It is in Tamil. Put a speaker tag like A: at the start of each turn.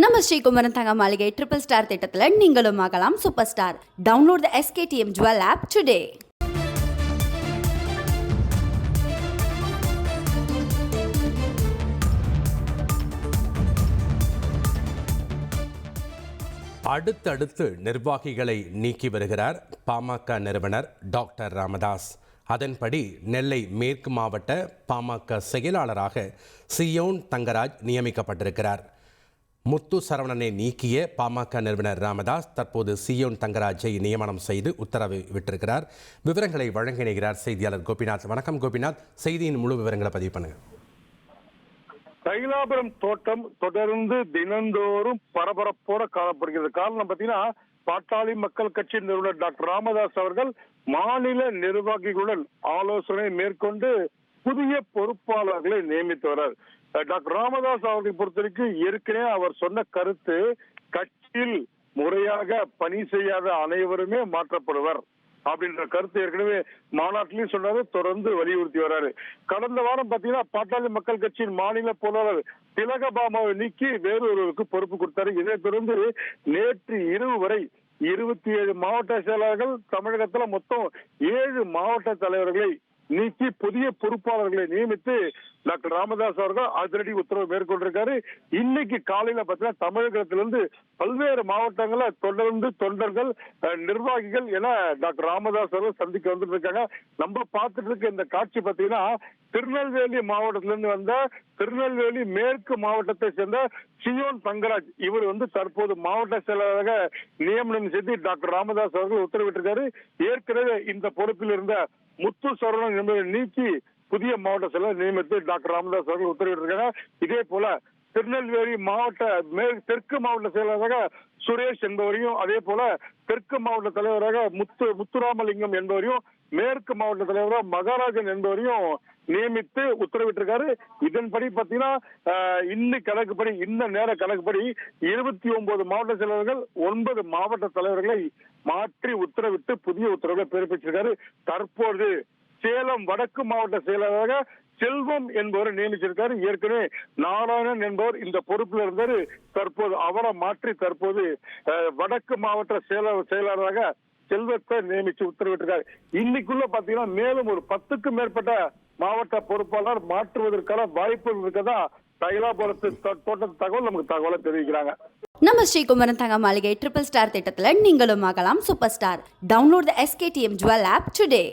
A: நம்ம ஸ்ரீகுமரன் தங்க மாளிகை ட்ரிபிள் ஸ்டார் திட்டத்தில் நீங்களும் ஆகலாம் super star download the SKTM jewel app today
B: அடுத்தடுத்து நிர்வாகிகளை நீக்கி வருகிறார் பாமக நிறுவனர் டாக்டர் ராமதாஸ். அதன்படி நெல்லை மேற்கு மாவட்ட பாமக செயலாளராக சியோன் தங்கராஜ் நியமிக்கப்பட்டிருக்கிறார். முத்து சரவணனை நீக்கிய பாமக நிறுவனர் ராமதாஸ் தற்போது சியோன் தங்கராஜை நியமனம் செய்து உத்தரவு விட்டிருக்கிறார். விவரங்களை வழங்கினார் செய்தியாளர் கோபிநாத். வணக்கம் கோபிநாத். செய்தியின் முழு விவரங்களை பதிவு பண்ணுங்க.
C: தைலாபுரம் தோட்டம் தொடர்ந்து தினந்தோறும் பரபரப்போட காணப்படுகிறது காரணம் பாத்தீங்கன்னா பாட்டாளி மக்கள் கட்சி நிறுவனர் டாக்டர் ராமதாஸ் அவர்கள் மாநில நிர்வாகிகளுடன் ஆலோசனை மேற்கொண்டு புதிய பொறுப்பாளர்களை நியமித்து வர்றார். டாக்டர் ராமதாஸ் அவர்களை பொறுத்தவரைக்கும் ஏற்கனவே அவர் சொன்ன கருத்து கட்சியில் முறையாக பணி செய்யாத அனைவருமே மாற்றப்படுவர் அப்படின்ற கருத்து ஏற்கனவே மாநாட்டிலையும் சொன்னாரு தொடர்ந்து வலியுறுத்தி வர்றாரு கடந்த வாரம் பாத்தீங்கன்னா பாட்டாளி மக்கள் கட்சியின் மாநில பொருளாளர் திலகபாமாவை நீக்கி வேறொருவருக்கு பொறுப்பு கொடுத்தாரு. இதைத் தொடர்ந்து நேற்று இரவு வரை இருபத்தி ஏழு மாவட்ட செயலாளர்கள் தமிழகத்துல மொத்தம் ஏழு மாவட்ட தலைவர்களை நீக்கி புதிய பொறுப்பாளர்களை நியமித்து டாக்டர் ராமதாஸ் அவர்கள் அதிரடி உத்தரவு மேற்கொண்டிருக்காரு. இன்னைக்கு காலையில பாத்தீங்கன்னா தமிழகத்திலிருந்து பல்வேறு மாவட்டங்கள்ல தொடர்ந்து தொண்டர்கள் நிர்வாகிகள் என டாக்டர் ராமதாஸ் அவர்கள் சந்திக்க வந்துட்டு இருக்காங்க நம்ம பார்த்துட்டு இருக்க இந்த காட்சி பாத்தீங்கன்னா திருநெல்வேலி மாவட்டத்திலிருந்து வந்த திருநெல்வேலி மேற்கு மாவட்டத்தை சேர்ந்த சியோன் தங்கராஜ். இவர் வந்து தற்போது மாவட்ட செயலாளராக நியமனம் செய்து டாக்டர் ராமதாஸ் அவர்கள் உத்தரவிட்டிருக்காரு. ஏற்கனவே இந்த பொறுப்பில் இருந்த முத்து சரவணன் என்பதை நீக்கி புதிய மாவட்ட செயலர் நியமித்து டாக்டர் ராமதாஸ் அவர்கள் உத்தரவிட்டிருக்காங்க இதே போல திருநெல்வேலி மாவட்ட மேல் தெற்கு மாவட்ட செயலராக சுரேஷ் என்பவரையும் அதே போல தெற்கு மாவட்ட தலைவராக முத்து முத்துராமலிங்கம் என்பவரையும் மேற்கு மாவட்ட தலைவராக மகாராஜன் என்பவரையும் நியமித்து உத்தரவிட்டிருக்காரு. இதன்படி பாத்தீங்கன்னா இன்னி கணக்குப்படி இந்த நேர கணக்குப்படி இருபத்தி ஒன்பது மாவட்ட செயலர்கள் ஒன்பது மாவட்ட தலைவர்களை மாற்றி உத்தரவிட்டு புதிய உத்தரவுகளை பிறப்பிச்சிருக்காரு. தற்போது சேலம் வடக்கு மாவட்ட செயலராக செல்வம் என்பவரை நியமிச்சிருக்காரு. ஏற்கனவே நாராயணன் என்பவர் இந்த பொறுப்பில் இருந்தாரு. தற்போது அவரை மாற்றி தற்போது வடக்கு மாவட்ட செயலர் செயலாளராக செல்வத்தை நியமிச்சு உத்தரவிட்டிருக்காரு. இன்னைக்குள்ள பாத்தீங்கன்னா மேலும் ஒரு பத்துக்கும் மேற்பட்ட மாவட்ட பொறுப்பாளர் மாற்றுவதற்கான வாய்ப்பு இருக்கதா தைலாபுரத்து தோ- தோட்டத்து தகவல் நமக்கு தகவலை தெரிவிக்கிறாங்க.
A: நம்ம ஸ்ரீகுமரன் தங்க மாளிகை ட்ரிபிள் ஸ்டார் திட்டத்தில் நீங்களும் ஆகலாம். Super star download the SKTM jewel app today